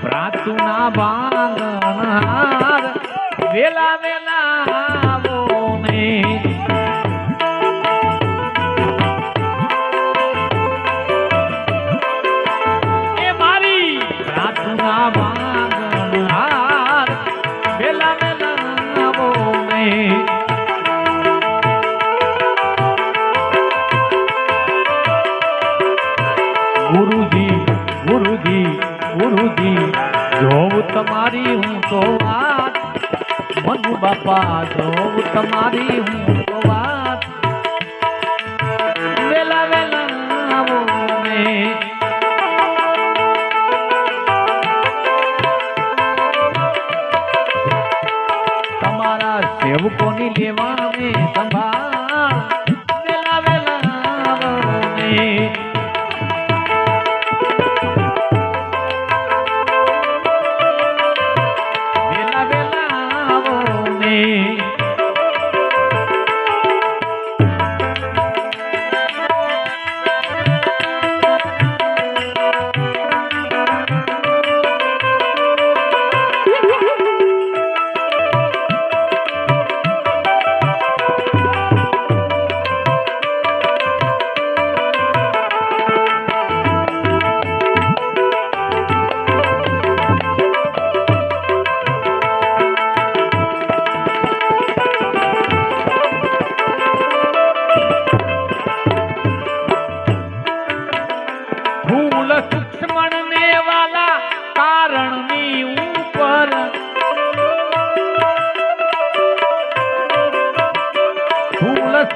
પ્રાતુના બાંગણ વેલા વેલા બાપા જોઉં તમારી હું વાત વેલા વેલા તમારા સેવકોની લેવા મે સંભાળ.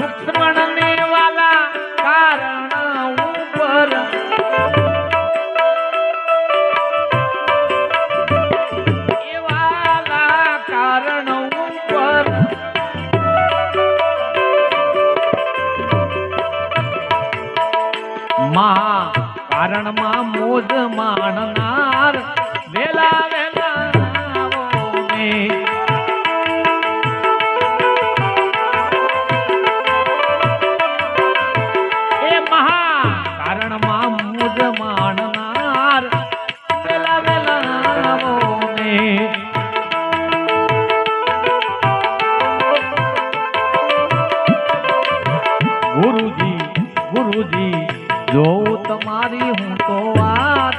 દુશ્મન કારણ ઉપર. મહા કારણમાં મોજ માણ પ્રભુજી જોઉં તમારી હું તો વાત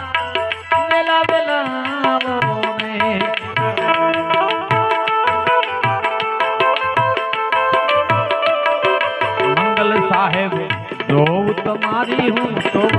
બેલા બેલા સાહેબ જો તમારી હું તો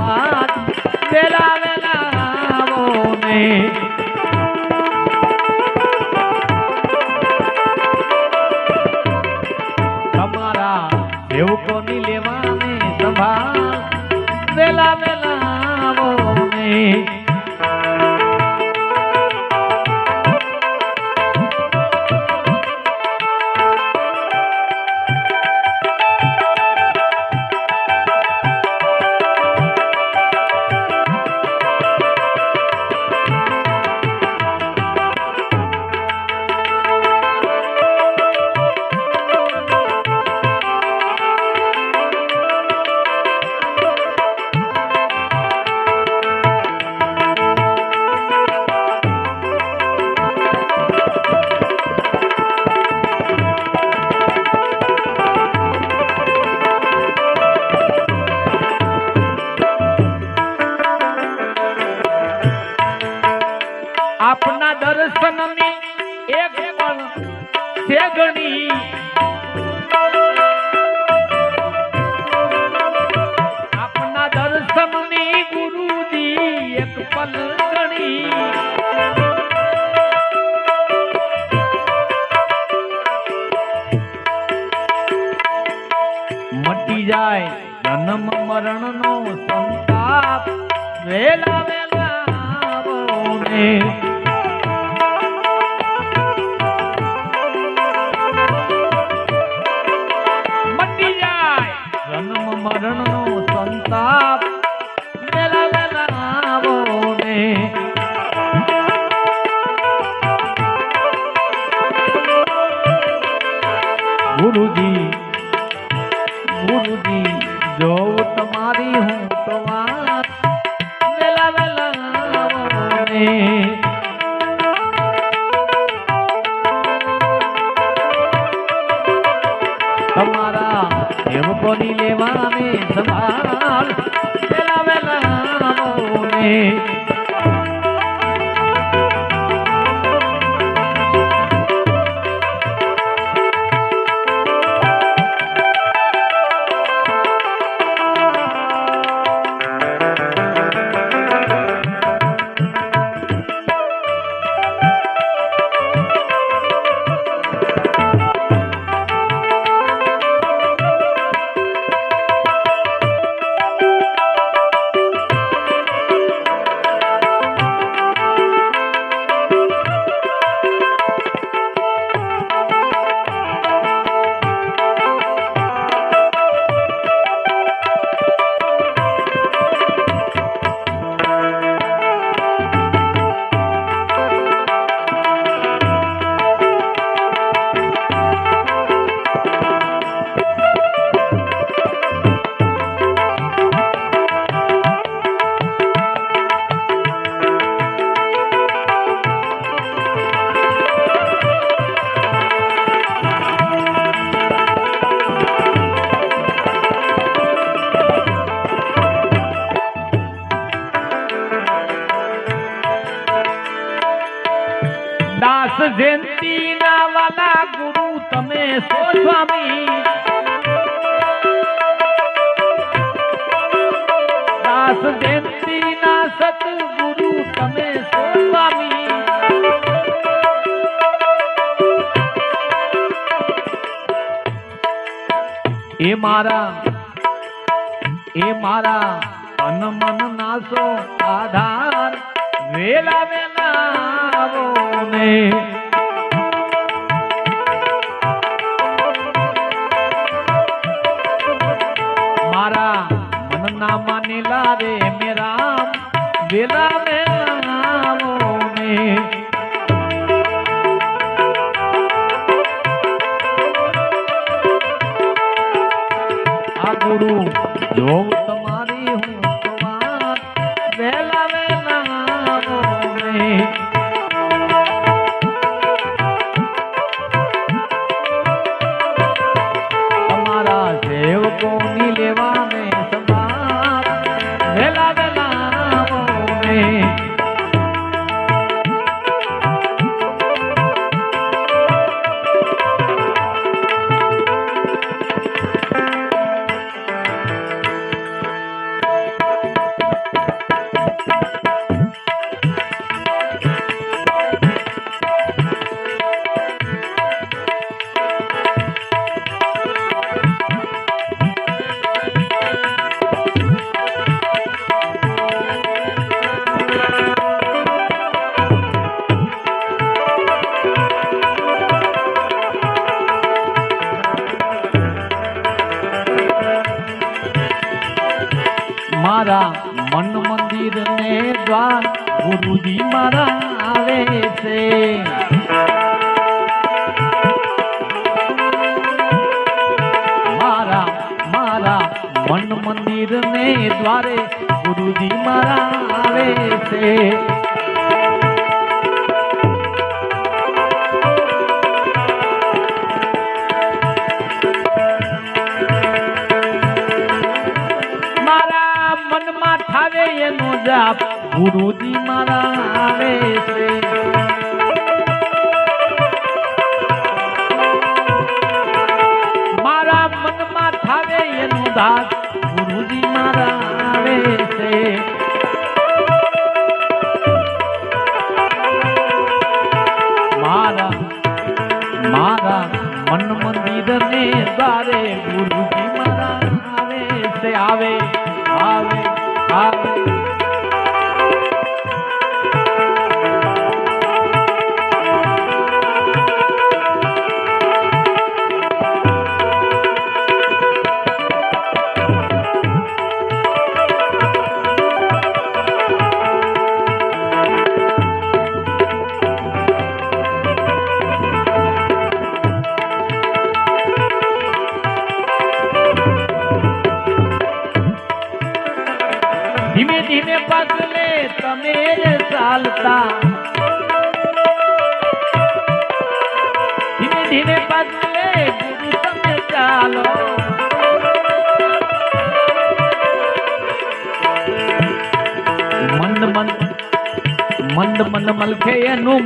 ગુરુજી જોઉં તમારી હું તો વાત વેલા વેલા ને તમારા હેમ કોની લેવા સંભાળ વાલા ગુરુ, તમે સો સ્વામી. દાસ જયંતી ના સતગુરુ તમે સો સ્વામી. એ મારા એ મારા અન મન નાસો આધાર, વેલા વેલા આવો ને. મારા મન ના માનેલા રે મેરા વેલા વેલા આવો ને આ ગુરુ જોઉં મારા મન મંદિર ને દ્વાર ગુરુજી મારા આવે છે. મારા મારા મન મંદિર ને દ્વારે ગુરુજી મારા આવે છે. એનો જાપ. ગુરુજી મારા આવે છે. મારા મનમાં થાવે એનો દાસ ગુરુજી મારા આવે છે. મારા મારા મન મંદિર ને દ્વારે ગુરુજી મારા આવે છે. આવે. આવે મારા. ધીમે ધીમે પગલે ગુરુ તમે ચાલો. મંદ મંદ મંદ મંદ મલખે એનું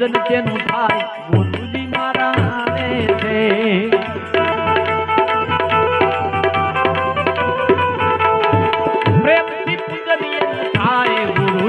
કુંજન તેનું થાય